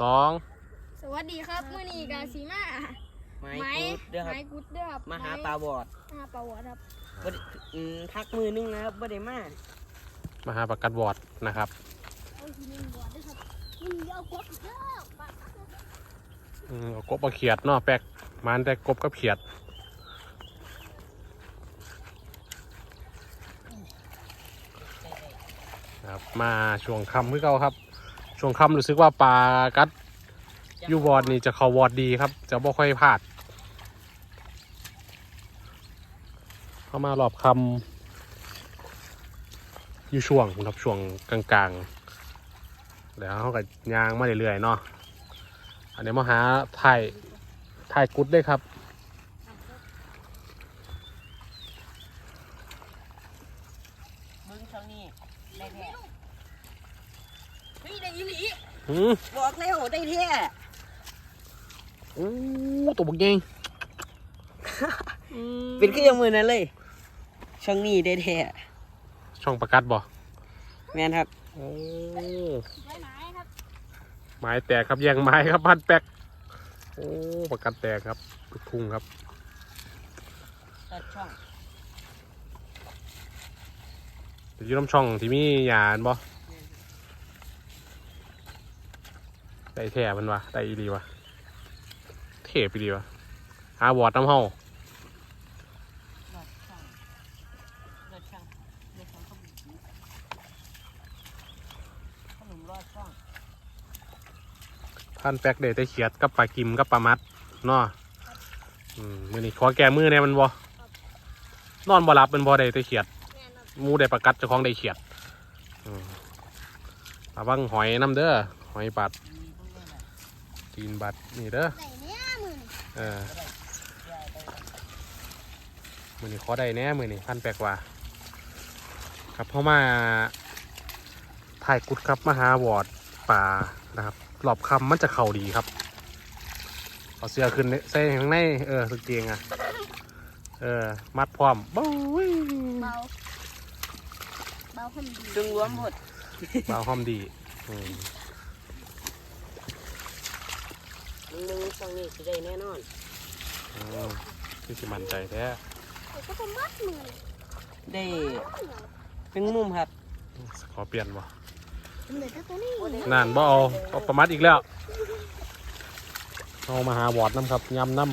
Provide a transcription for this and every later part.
สองสวัสดีครับมื่อนี้กาสีมาไม้ไม้กุดเด้อครับไม้กุดเด้อครับมาหาไปลาบอดมาหาปลาวอดครับบ่ได้อืมพักมือนึงนะครับบ่ได้มามาหาประกัดวอดนะครับ เอาทีนึงวอดด้วยครับนี่เอากบเด้อปลาอืมเอากบเอาเขียดเนาะแปลกมันแต่กบกับเขียด ครับมาช่วงค่ำเพื่อเก่าครับ ช่วงค่ำรู้สึกว่าปลากัดยูวอดนี่จะเขาวอดดีครับ จะบ่ค่อยพลาด เข้ามารอบคำอยู่ช่วงครับช่วงกลางๆ แล้วเขาก็ยางมาเรื่อยๆเนาะอันนี้มาหาถ่ายถ่ายกุดได้ครับ มึงเท่านี้ได้แท้ เฮ้ยได้ยินอี อืม บอกแล้วได้แท้โอ้ตัวบักใหญ่อืมเป็นคือยังมือนั้นเลย ช่องนี้ได้แท้ช่องประกัดบ่แม่นครับโอ้ไม้ไม้ครับไม้แตกครับแยงไม้ครับพันแป๊กโอ้ประกัดแตกครับลูกทุ่งครับตัดช่องเดี๋ยวอยูน้ำช่องที่มีหยาอันบ่ ได้แท่มันวะได้อีดีวะเท่ไปดีวะหาวอดน้ำเฮาลอดช่องลอดช่องลอดช่องขนแป๊กเดได้เขียดกับปลากิมกับปลามัดเนาะมือนี้ขอแก้มือเนี่ยมันบ่นอนบ่หลับเป็นบ่ได้ได้เขียดมูได้ประกัดเจ้าของได้เขียดอืมระวังหอยน้ำเด้อหอยบัด มีพวกนี้แหละ จีนบัดนี่เด้อได้เนี่ยมือเออได้ได้ได้มือนี้ขอได้แน่มือนี้พันแปลกว่าครับเพราะมาถ่ายกุดครับมาหาวอดป่านะครับหลอบคำมันจะเข่าดีครับเอาเสื้อขึ้นใส่ข้างในเออสกเกงอะเออมัดพร้อมบ้ยเบาเบาคนดีดึงรวมหมดบ่าวหอมดีอืม มึงมึงช่องนี้สิได้แน่นอนอืมที่สิมันใจแท้เขาก็จะมัดมือได้หนึ่งมุมครับ ขอเปลี่ยนบ่เหลือแต่ตัวนี้นานบ่เอาเอาประมัดอีกแล้วเอามาหาวอดน้ำครับยำน้ำ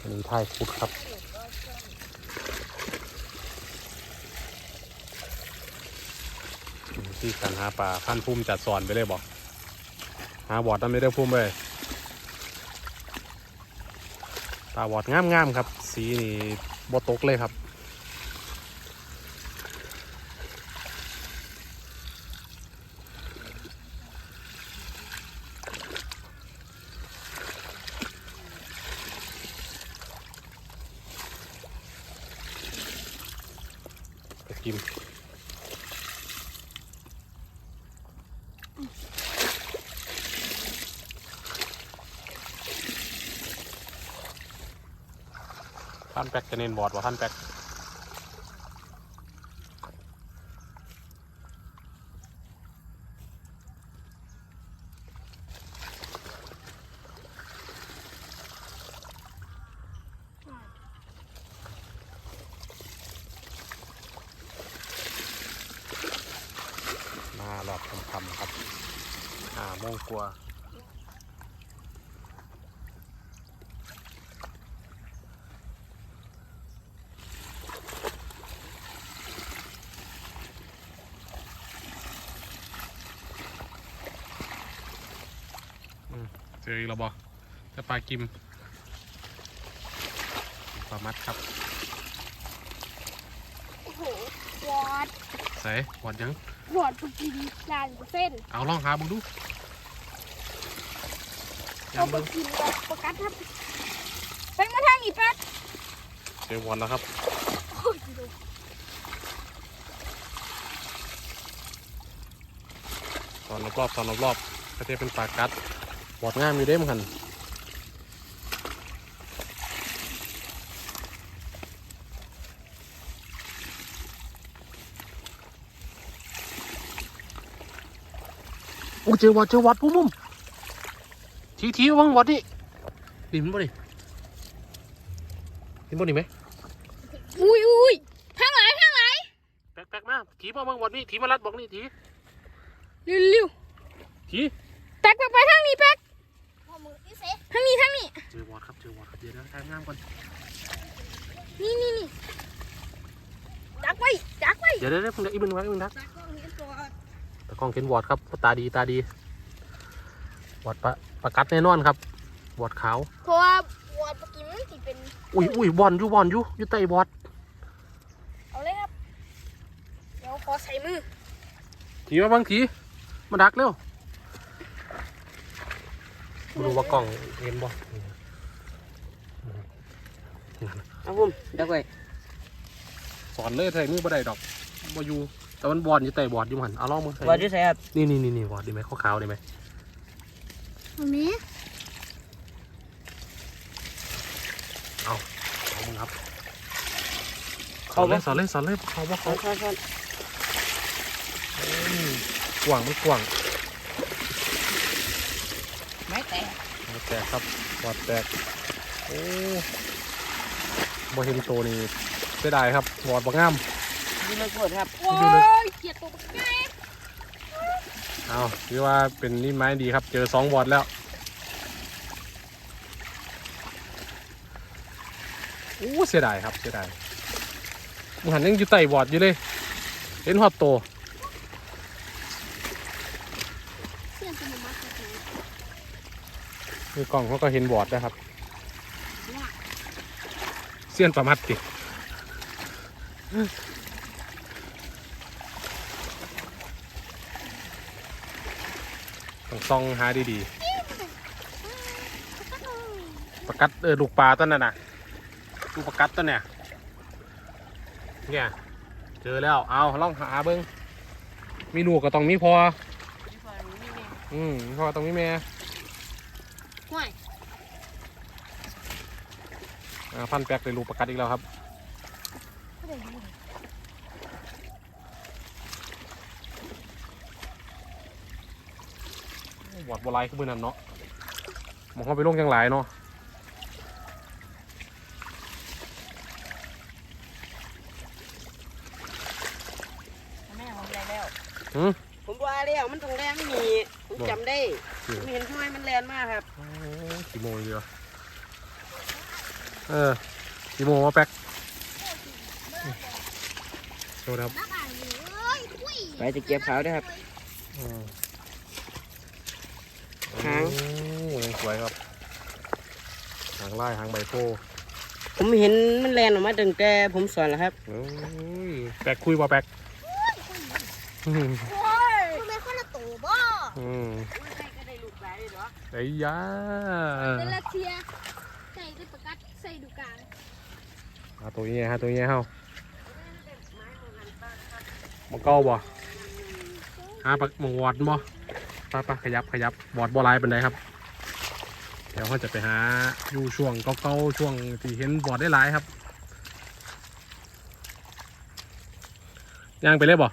อันนี้ท่ายคุดครับ ที่การหาปลาขั้นพุ่มจัดสอนไปเลยบอกหาวอดน้ำไม่ได้พุ่มเลยปลาวอดงามๆครับ สีนี่บอตกเลยครับกิน ท่านแป๊กจะเน้นบอดว่าท่านแป๊กมาหลอดคำๆครับอ่าโมงกลัว จออีกแล้วบอจะปลากิมปลามัดครับโอ้โหวอดใส่หอดยังวอดปกินนานกว่าเส้น เอาลองหาเบึงดูเอายำไปเบึงกินกับปลากัดครับไปมาทางอีแป๊ดเจอวอนแล้วครับโอ้ยดูตอนรอบๆตอนรอบๆประเทศเป็นปลากัด บอดงามอยู่เด้มงหันอ้เจอวอดเจอวอดพุ่มพุ่มทีทีวังวอดนี่ดิมันบ่ดิดิมันบ่ดิไหมอุ้ยอุ้ยทางไหนทางไหนแป๊กแป๊กมาทีมาวังวอดนี่ทีมารัดบอกนี่ทีเร็วเร็วทีแป๊กแป๊กไปทางนี้แป๊ก ทางนี้ทางนี้เจอวอดครับเจอวอดครับเดี๋ยวนะทางงามก่อนนี่นี่นี่ดักไว้ดักไว้เดี๋ยวเดี๋ยวเดี๋ยวมึงเดี๋ยวอีมึงวะอีมึงนักดักก็เห็นตัวตะกล้องเห็นวอดครับตาดีตาดีวอดปะประกัดแน่นอนครับวอดขาวเพราะว่าวอดเมื่อกี้มันสิเป็นอุ้ยอุ้ยบอลอยู่บอลอยู่อยู่ใต้บอดเอาเลยครับเดี๋ยวขอใส่มือทีมาบางทีมาดักเร็ว มาดูว่ากล้องเห็นบ่เอาผมดักไว้สอนเลยใส่มือบ่ได้ดอกบ่อยู่แต่มันบอลอยู่ใต้บอดอยู่หันเอาลองมือใส่ว่าจะใส่ครับนี่นี่นี่นี่บอดดีไหมขาวๆได้ไหมตรงนี้เอามึงครับสอนเลยสอนเลยสอนเลยเขาว่าช้เขาอนช้อนช้อนอืมกว่างมันกว่าง ไม่แตก บอด แตกครับบอดแตกโอ้บ่เห็นตัวนี้เสียดายครับบอดบ่งามนี่มันปวดครับโอ้ยเกลียดตัวใหญ่เอาคือว่าเป็นนิมิตดีครับ เจอสองบอดแล้วโอ้เสียดายครับเสียดายมึงหันยังอยู่ใต้บอดอยู่เลย เห็นฮอตโต เสียงจะมามาสักหน่อย มีกล้องเขาก็เห็นบอดนะครับ เสี้ยนประมัดติต้องซองหาดีๆประกัดเออลูกปลาต้นนั่นน่ะลูกประกัดต้นเนี่ยเนี่ยเจอแล้วเอาลองหาเบิ้งมีลูกก็ต้องมีพอนี่พอนี่นี่อืมมีพอต้องมีแม่ ห่วย อ่า พันแป๊กเลยลูกประกัดอีกแล้วครับก็ได้อยู่บอดบัวลายขึ้นมือนั่นเนาะมองเข้าไปลงยังหลายเนาะแม่ผมแรงแล้วอืมผมว่าแล้วมันต้องแรงมีผมจำได้อืมผมเห็นทำไมมันแรงมากครับโอ้กี่โมงเดียว เออกี่โมงวะแป๊กโชว์นะครับน้ำอ่างอยู่เอ้ยอุ้ยไปจะเก็บขาวด้วยครับ อืมหาง โอ้ยังสวยครับ หางไล่หางใบโพผมเห็นมันแรงออกมาตั้งแต่ผมสอนแล้วครับ โอ้ยแป๊กคุยป่ะแป๊กอืมโอ้ยทำไมคนละตัวบ่อืมใช่ก็ได้ลูกหลายเลยเหรอไอ้ยา เดลเทียใส่ด้วยประกัดใส่ดูกลาง หาตัวนี้ฮะตัวนี้เฮามาเก้าบ่หาปักหมองวอดบ่ไป้าป้าขยับขยับบอดบ่ลายเป็นไดครับ เดี๋ยวเขาจะไปหาอยู่ช่วงเก่าๆช่วงที่เห็นบอดได้หลายครับย่างไปเลยบ่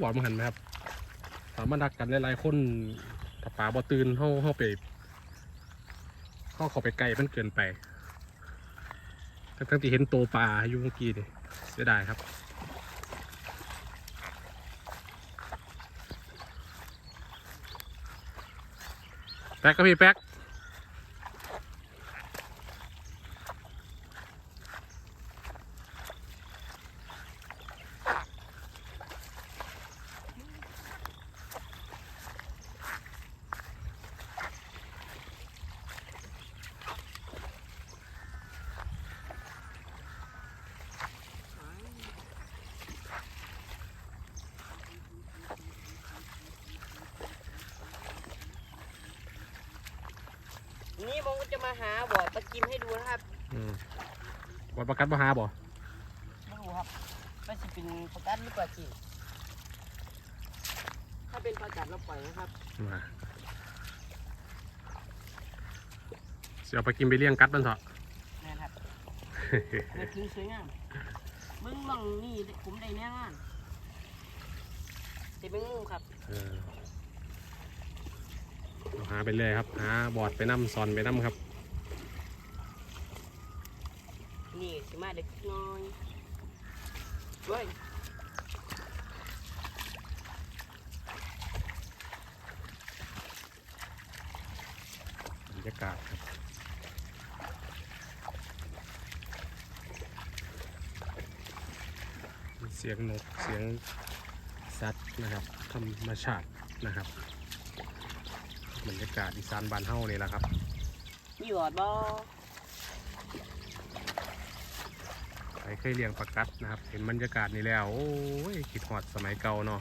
หวานมันหันไหมครับ สามารถดักกันหลายๆคนถ้าป่าบ่ตื่นเข้าเข้าไปเข้าเข้าไปไกลมันเกินไปทั้งที่เห็นโตปลาอยู่เมื่อกี้นี่เสียดายครับแป๊กครับพี่แป๊ก นี่ผมก็จะมาหาบ่อตะกิมให้ดูนะครับอืมบอดประกัดมาหาบ่ไม่รู้ครับว่าจะเป็นประกัดหรือเปล่าจริงถ้าเป็นประกัดเราปล่อยนะครับมาเสียเอาไปกินไปเลี้ยงกัดมันเถอะนะครับเกิดขึ้นสวยงามมึงมองนี่ผมได้แน่นอนแต่เป็นงูครับ เออเอา หาไปเลยครับ หาบอร์ดไปน้ำซอนไปน้ำครับ นี่สิมาเด็กน้อยเว้ยบรรยากาศครับเสียงนกเสียงสัตว์นะครับ ธรรมชาตินะครับ บรรยากาศอีสานบ้านเฮานี่แหละครับ มีหอดบ่ใครเคยเลี้ยงปลากัดนะครับ เห็นบรรยากาศนี่แล้ว โอ้ยคิดหอดสมัยเก่าเนาะ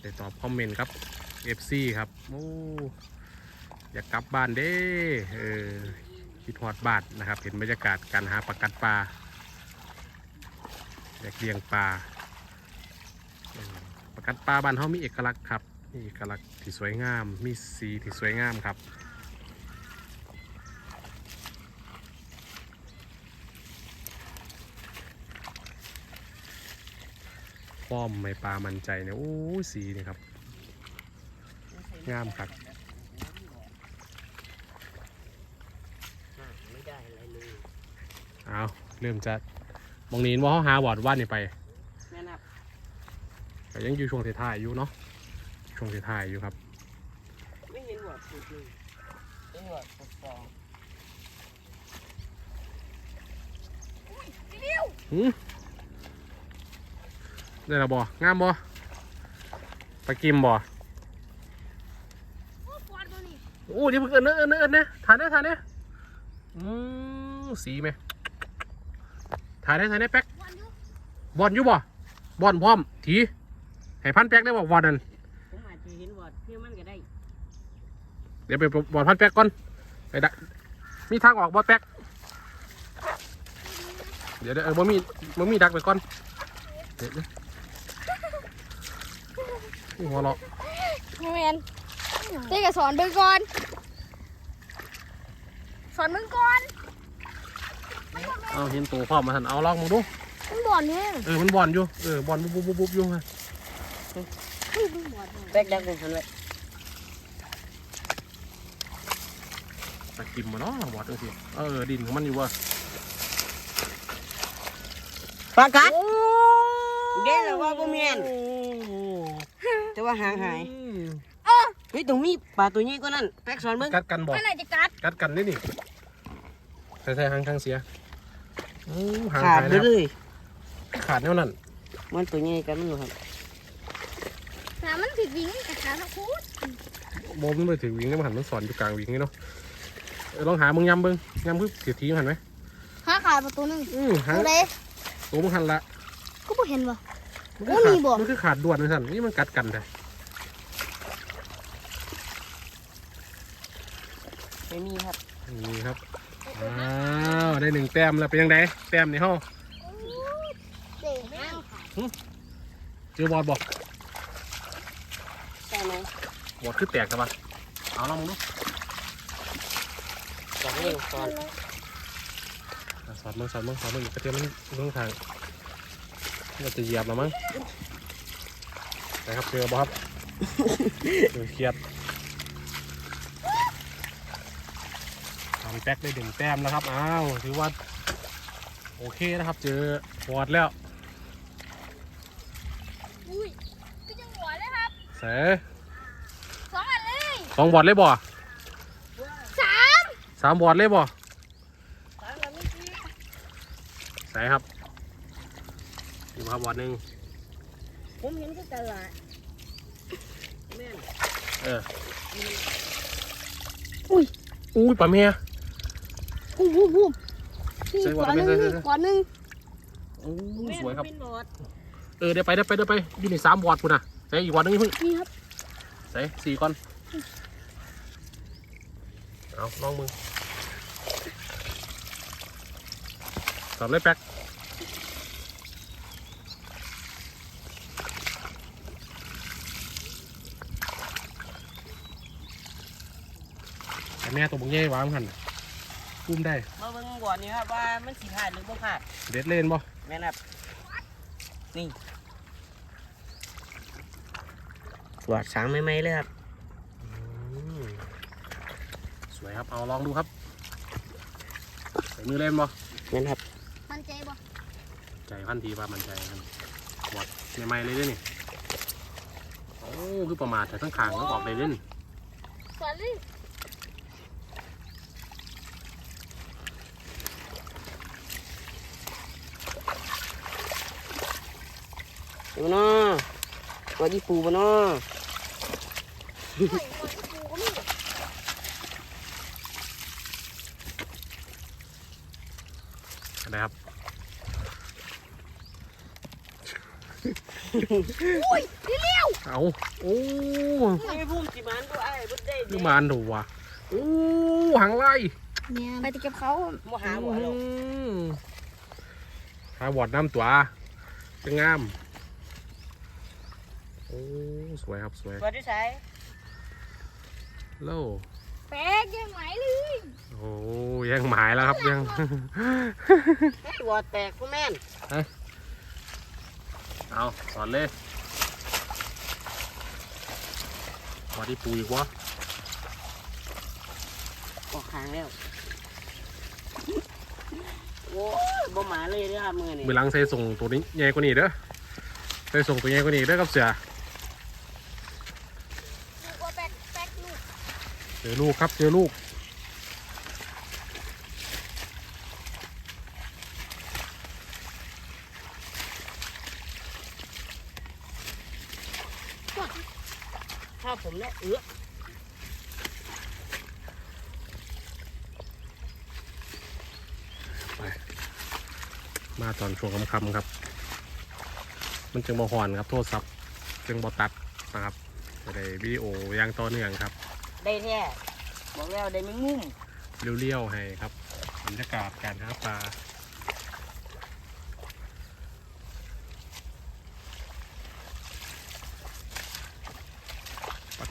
ได้ตอบคอมเมนต์ครับ FC ครับ โอ้อยากกลับบ้านเด้เออคิดหอดบ้านนะครับ เห็นบรรยากาศการหาปลากัดปลาอยากเลี้ยงปลาเออปลากัดปลาบ้านเฮามีเอกลักษณ์ครับ มีเอกลักษณ์ที่สวยงาม มีสีที่สวยงามครับ ป้อมไม่ปลามันใจเนี่ย โอ้ยสีนี่ครับ งามครับไม่ได้อะไรเลยเอาเริ่มจะมองนี้ว่าเขาหาบอร์ดว่านนี่ไป แม่นับ แต่ยังอยู่ช่วงท้ายๆอยู่เนาะ ช่วงท้ายๆอยู่ครับ ไม่เห็นหอดสุดเลยเห็นหอดสุดฟองเร็วหืมได้และบ่งามบ่ไปกิมบ่โอ้ฟอนตัวนี้โอ้ยเพิ่งเอินเนอะเอินเนอะเอินเนอะถ่ายได้ถ่ายได้อืมสีไหมถ่ายได้ถ่ายได้แป๊กฟอนอยู่บอลอยู่บ่บอลพร้อม ทีให้พันแป๊กได้บ่บอลนั่น ผมอาจจะเห็นหอดเพื่อมันก็ได้ เดี๋ยวไปบอลพันแป๊กก่อนไปดักมีทางออกบอลแป๊กเดี๋ยวเดี๋ยวเออบ่มีบ่มีดักไปก่อนเดี๋ยวเดี๋ยวโอ้หัวเราะแมนเต้กับสอนเบิ่งก่อน สอนมึงก่อนเอาเห็นตัวพร้อมมาทันเอาลองมึงดูมึงบ่อนเนี่ยเออมันบอลอยู่เออบอลบุบบุบบุบบุบอยู่ฮะมึงบ่อนแป๊กดักผมทันไว้ ตะกิมมาเนาะบอลจังสิเออดินของมันอยู่ว่ะปลากัดเด้แล้วว่าบ่แม่นแต่ว่าหางหายอืมเฮ้ยตรงมีปลาตัวนี้ก็นั่นแป๊กสอนมึงกัดกันบ่มันอาจจะกัดกัดกันนี่นี่ใส่ใส่หางทางเสียอู้หางขาดหายไปแล้วเลยขาดแนวนั้นมันตัวนี้กันมันอยู่ครับหามันผิดวิ่งกับขาทักคูดโบมันไปถือวิ่งแล้วมันหันมันสอนอยู่กลางวิ่งนี่เนาะ เออลองหามึงยำเบิ้งยำคือเสียทีมันหันไหมหาขาดประตูหนึงอือหาตัวใดตัวมึงหันละก็บ่เห็นว่ะ มันโอ้คือมีขาดบ่ มันคือขาดด่วนเลยสันนี่มันกัดกันแต่ไม่มีครับนี่ครับอ้าวได้หนึ่งแต้มแล้วเป็นยังไงแต้มในห้องเจ๋งมากค่ะเจอบอลบอกใช่ไหมบอลคือแตกกันปะเอาลองมึงดู สอนนี่สอนอะสอนมึงสอนมึงสอนมึงกระเทียมมันเรื่องทางเราจะเหยียบมั้งนะครับเจอบอลครับเจอเครียดทำแป๊กได้หนึ่งแต้มแล้วครับ อ้าว ถือว่า โอเคนะครับ เจอบอลแล้วอุ้ยก็ยังหัวเลยครับเสยสองอันเลยสองบอลเลยบ่ามบอลเลยบ่สอนแล้วไม่มีใส่ครับดูครับบอลหนึ่งผมเห็นก็ตลาดแม่นเอออุ้ยอุ้ยปลาเมียพูบพูบพูบนี่ใส่ขหัววาหนึ่งใส่ใส่นี่ใส่ขวาหนึ่งอู้แม่นสวยครับเป็นบอดเออเดี๋ยวไปเดี๋ยวไปเดี๋ยวไปอยู่ในสามบอลพุ่นน่ะใส่อีกบอลหนึงอย่าเพิ่งนี่ครับใส่สี่ก่อนเอาลองมึง ตอบเลยแป๊กแต่แม่ตัวบุ้งเย่วางหันน่ะปุ้มได้ มาเบิ่งบ่อนี่ครับว่ามันสิพลาดหรือบ่พลาดเด็ดเล่นบ่แม่นครับนี่หวาดสางไม่ไหมเลยครับอืมสวยครับ เอาลองดูครับ ใส่มือเล่นบ่แม่นครับมันใจบ่ใจ พันทีว่ามันใจครับหมดใหม่ๆเลยเด้อนี่โอ้คือประมาทแต่ทั้งขางต้องออกเลยเด้อนี่สอนเลยดูเนาะว่าที่ปูบ่เนาะ โอ้ยมันกูก็มี อะไรครับ โอ้ยเร็วเอาโอ้ไม่พุ่มสิมันบ่ไอ้บ่ได้ดูมานดูว่ะโอ้หางไล่เนี่ยไปตะเก็บเขาบ่หาบ่เอาอืมหาบอดน้ำตัวจะงามโอ้สวยครับสวยบ่ได้ใช้โลแป๊กยังไหวเลยโอ้ยังหมายแล้วครับยังตัวแตกพ่อแม่น เอาสอนเลยมาที่ปูอีกวะออกข้างแล้ว โอ้ยบ่หมาเลยเด้อครับมื้อนี้มือหลังใส่ส่งตัวนี้ใหญ่กว่านี้เด้อใส่ส่งตัวใหญ่กว่านี้เด้อครับเสือลูกว่าแป๊กแป๊กลูกเจอลูกครับเจอลูก ถ้าผมเนี่ยเออมาตอนช่วงค่ำๆครับ มันจึงมาหอนครับโทษซับจึงบอตัดนะครับจะได้วิดีโออย่างต่อเนื่องครับ ได้แท้บอกแล้วได้แมงมุมเลี้ยวๆให้ครับบรรยากาศการหาปลา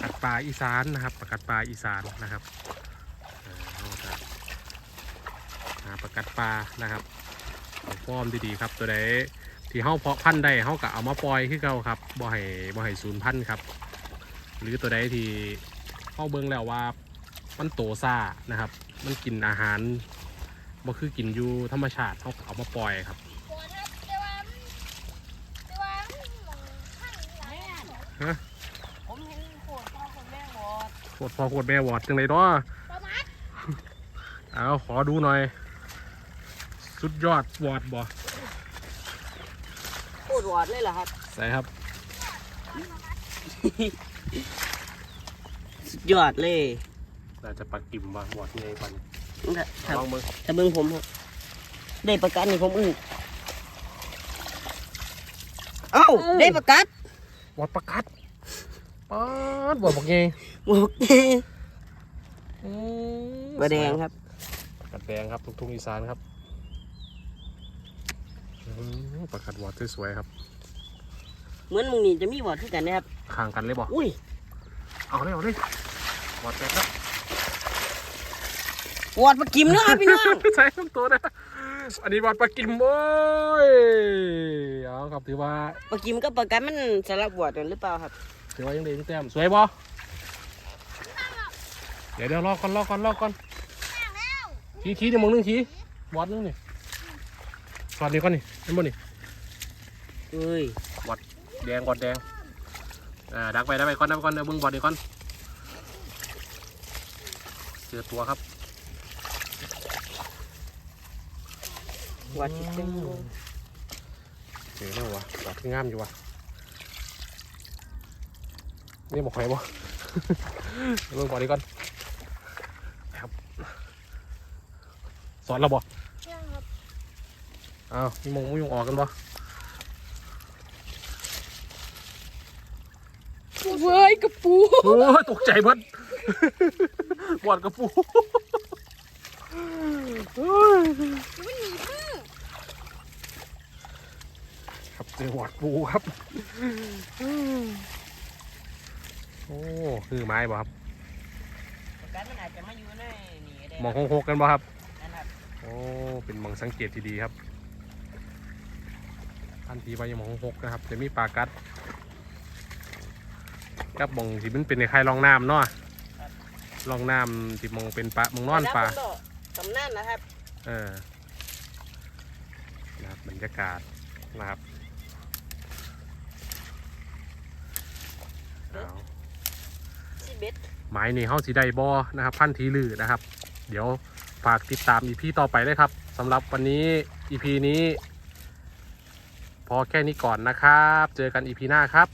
ประกัดปลาอีสานนะครับ ประกัดปลาอีสานนะครับอ่าเราจะหาประกัดปลานะครับเอาฟอร์มดีๆครับ ตัวใดที่เฮาเพาะพันธุ์ได้เฮาก็เอามาปล่อยคือเก่าครับบ่ให้บ่ให้สูญพันธุ์ครับ หรือตัวใดที่เฮาเบิ่งแล้วว่ามันโตซ่านะครับ มันกินอาหารบ่คือกินอยู่ธรรมชาติเขาก็เอามาปล่อยครับปวดครับแต่ว่ามันแต่ว่ามันมองข้างหลังอะ ผมเห็นโคตรพ่อคนแม่บอด โคตรพอโคตรแม่วอดจังเลยเนาะประมาทเอาขอดูหน่อย สุดยอดวอดบ่โคตรวอดเลยเหรอครับ ใส่ครับ สุดยอดเลยเราจะปักกิ่มว่าวอดไงก่อนครับลองมือถ้าเบิ่งผมครับได้ประกันนี่ผมอึ้งเอ้าได้ประกันวอดประกัด ป๊าดวอดบอกไงโอเคอืมบะแดงครับประกัดแดงครับทุ่งๆอีสานครับอืมประกัดวอดสวยๆครับเหมือนมึงนี่จะมีบอดที่กันนะครับ ข้างกันเลยบ่อุ้ยเอาเลยเอาเลยวอดแตกแล้ววอดมากิมเนาะครับพี่น้อง ใช้ทั้งตัวนะอันนี้วัดปลากิมโอ้ยเอาครับถือว่ามากิมกับประกันมันสลับวอดกันหรือเปล่าครับ ถือว่ายังเด็กแต้มสวยบ่เดี๋ยวเดี๋ยวรอก่อนรอก่อนรอก่อนชี้ชี้เดี๋ยวมองนึงชี้วัดนึงนี่สอดนี่ก่อนนี่เห็นบ่นี่เอ้ยแดงกอดแดงอ่าดักไปดักไปก่อนดักไปก่อนเดี๋ยวเบิ่งบอดดีก่อนเจอตัวครับวอดที่เต็มเลยเจอแล้ววะบอดที่งามอยู่วะ นี่บอกใครบ่เดี๋ยวเบิ่งบอดดีก่อนครับ สอนเราบ่ยังครับอ้าวมีมงมุยงออกกันปะเว้ยกระปูโอ้ยตกใจเบิดหวาดกระปูเฮ้ยมันหนีมือครับเจอหวาดปูครับ โอ้คือไม้บ่ครับประกันมันอาจจะมาอยู่ในนี่ก็ได้มองหกๆกันบ่ครับนั่นโอ้ เป็นหมองสังเกตที่ดีครับพันธีใบหมองหกนะครับ จะมีปลากัดกับหมองที่มันเป็นในคล้ายรองน้ำเนาะรองน้ำที่หมองเป็นปลาหมองนอนปลาสำนั่นนะครับ เออนะครับบรรยากาศนะครับเอา สิ เบ็ดไม้นี่เฮาสีได้บอนะครับ พันธีลือนะครับ เดี๋ยวฝากติดตามอีพีต่อไปเลยครับสำหรับวันนี้อีพีนี้ พอแค่นี้ก่อนนะครับ เจอกันอีพีหน้าครับ